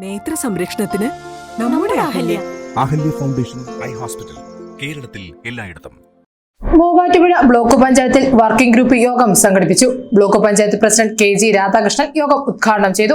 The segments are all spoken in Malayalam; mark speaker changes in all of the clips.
Speaker 1: നേത്ര സംരക്ഷണത്തിന് നമ്മുടെ Ahalya.
Speaker 2: Ahalya. Foundation eye hospital കേരളത്തിൽ എല്ലായിടത്തും.
Speaker 3: മൂവാറ്റുപുഴ ബ്ലോക്ക് പഞ്ചായത്തിൽ വർക്കിംഗ് ഗ്രൂപ്പ് യോഗം സംഘടിപ്പിച്ചു. Block panchayat president K G Radhakrishnan യോഗം ഉദ്ഘാടനം ചെയ്തു.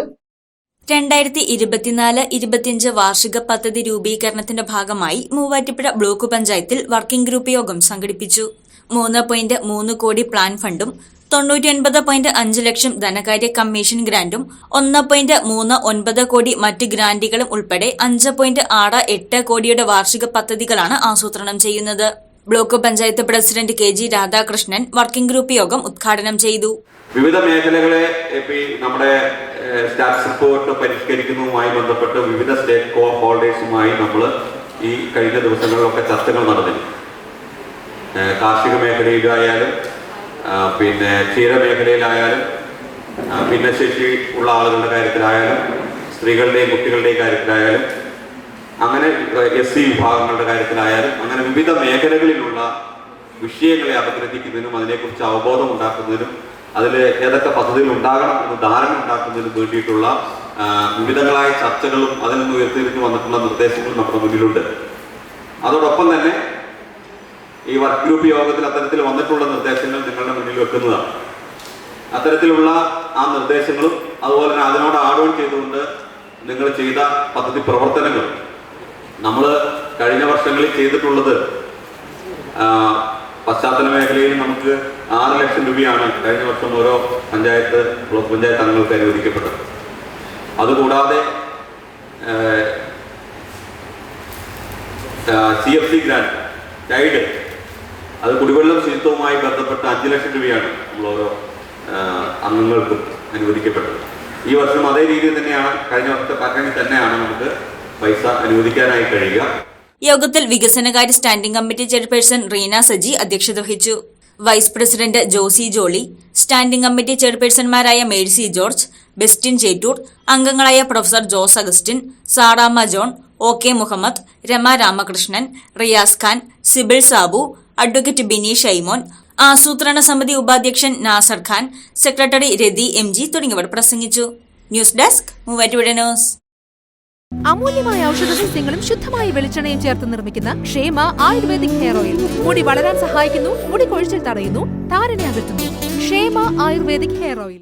Speaker 4: രണ്ടായിരത്തി ഇരുപത്തിനാല് ഇരുപത്തിയഞ്ച് വാർഷിക പദ്ധതി രൂപീകരണത്തിന്റെ ഭാഗമായി മൂവാറ്റുപുഴ ബ്ലോക്ക് പഞ്ചായത്തിൽ വർക്കിംഗ് ഗ്രൂപ്പ് യോഗം സംഘടിപ്പിച്ചു. മൂന്ന് പോയിന്റ് മൂന്ന് കോടി പ്ലാൻ ഫണ്ടും തൊണ്ണൂറ്റിയൊൻപത് പോയിന്റ് അഞ്ച് ലക്ഷം ധനകാര്യ കമ്മീഷൻ ഗ്രാന്റും ഒന്ന് പോയിന്റ് മൂന്ന് ഒൻപത് കോടി മറ്റ് ഗ്രാന്റുകളും ഉൾപ്പെടെ അഞ്ച് പോയിന്റ് ആറ് എട്ട് കോടിയുടെ വാർഷിക പദ്ധതികളാണ് ആസൂത്രണം ചെയ്യുന്നത്. Block panchayat president K G Radhakrishnan working group യോഗം ഉദ്ഘാടനം ചെയ്തു.
Speaker 5: വിവിധ മേഖലകളെ നമ്മുടെ സ്റ്റാറ്റസ് റിപ്പോർട്ട് പരിഷ്കരിക്കുന്നതുമായി ബന്ധപ്പെട്ട് വിവിധ സ്റ്റേറ്റ് കോ ഹോൾഡേഴ്സുമായി നമ്മൾ ഈ കഴിഞ്ഞ ദിവസങ്ങളിലൊക്കെ ചർച്ചകൾ നടന്നിരുന്നു. കാർഷിക മേഖലയിലായാലും പിന്നെ ക്ഷീരമേഖലയിലായാലും ഭിന്നശേഷി ഉള്ള ആളുകളുടെ കാര്യത്തിലായാലും സ്ത്രീകളുടെയും കുട്ടികളുടെയും കാര്യത്തിലായാലും അങ്ങനെ എസ് സി വിഭാഗങ്ങളുടെ കാര്യത്തിലായാലും അങ്ങനെ വിവിധ മേഖലകളിലുള്ള വിഷയങ്ങളെ അപഗ്രഥിക്കുന്നതിനും അതിനെക്കുറിച്ച് അവബോധം ഉണ്ടാക്കുന്നതിനും അതിൽ ഏതൊക്കെ പദ്ധതികൾ ഉണ്ടാകണം എന്ന് ധാരണ ഉണ്ടാക്കുന്നതിനും വേണ്ടിയിട്ടുള്ള വിവിധങ്ങളായ ചർച്ചകളും അതിൽ നിന്ന് ഉയർത്തിരുന്നു വന്നിട്ടുള്ള നിർദ്ദേശങ്ങളും നമ്മുടെ മുന്നിലുണ്ട്. അതോടൊപ്പം തന്നെ ഈ വർക്ക് ഗ്രൂപ്പ് യോഗത്തിൽ അത്തരത്തിൽ വന്നിട്ടുള്ള നിർദ്ദേശങ്ങൾ നിങ്ങളുടെ മുന്നിൽ വെക്കുന്നതാണ്. അത്തരത്തിലുള്ള ആ നിർദ്ദേശങ്ങളും അതുപോലെ തന്നെ അതിനോട് ആഡ് ചെയ്തുകൊണ്ട് നിങ്ങൾ ചെയ്ത പദ്ധതി പ്രവർത്തനങ്ങൾ നമ്മൾ കഴിഞ്ഞ വർഷങ്ങളിൽ ചെയ്തിട്ടുള്ളത് പശ്ചാത്തല മേഖലയിൽ നമുക്ക് ആറ് ലക്ഷം രൂപയാണ് കഴിഞ്ഞ വർഷം ഓരോ പഞ്ചായത്ത് ബ്ലോക്ക് പഞ്ചായത്ത് അംഗങ്ങൾക്ക് അനുവദിക്കപ്പെട്ടത്. അതുകൂടാതെ C F C grant tied അത് കുടിവെള്ളം ശുചിത്വവുമായി ബന്ധപ്പെട്ട അഞ്ച് ലക്ഷം രൂപയാണ് നമ്മൾ ഓരോ അംഗങ്ങൾക്കും അനുവദിക്കപ്പെട്ടത്. ഈ വർഷം അതേ രീതിയിൽ തന്നെയാണ് കഴിഞ്ഞ വർഷത്തെ പാറ്റേണിൽ തന്നെയാണ് നമുക്ക് പൈസ അനുവദിക്കാനായി കഴിയുക.
Speaker 4: യോഗത്തിൽ വികസനകാര്യ standing committee chairperson Reena Saji അധ്യക്ഷത വഹിച്ചു. Vice president Josy Jolly standing committee ചെയർപേഴ്സൺമാരായ Mercy George Bestin Chettoor അംഗങ്ങളായ professor Jose Augustine Saramma John O K Muhammad Rama Ramakrishnan Riyas Khan Sibil Sabu advocate Bineesh Aimon ആസൂത്രണ സമിതി ഉപാധ്യക്ഷൻ Nasar Khan secretary Rathi M G തുടങ്ങിയവർ പ്രസംഗിച്ചു. News desk Muvattupuzha news.
Speaker 6: അമൂല്യമായ ഔഷധ സസ്യങ്ങളും ശുദ്ധമായ വെളിച്ചെണ്ണയും ചേർത്ത് നിർമ്മിക്കുന്ന ക്ഷേമ ആയുർവേദിക് ഹെയർ ഓയിൽ. മുടി വളരാൻ സഹായിക്കുന്നു മുടി കൊഴിച്ചിൽ തടയുന്നു താരനെ അകറ്റുന്നു. ക്ഷേമ ആയുർവേദിക് ഹെയർ ഓയിൽ.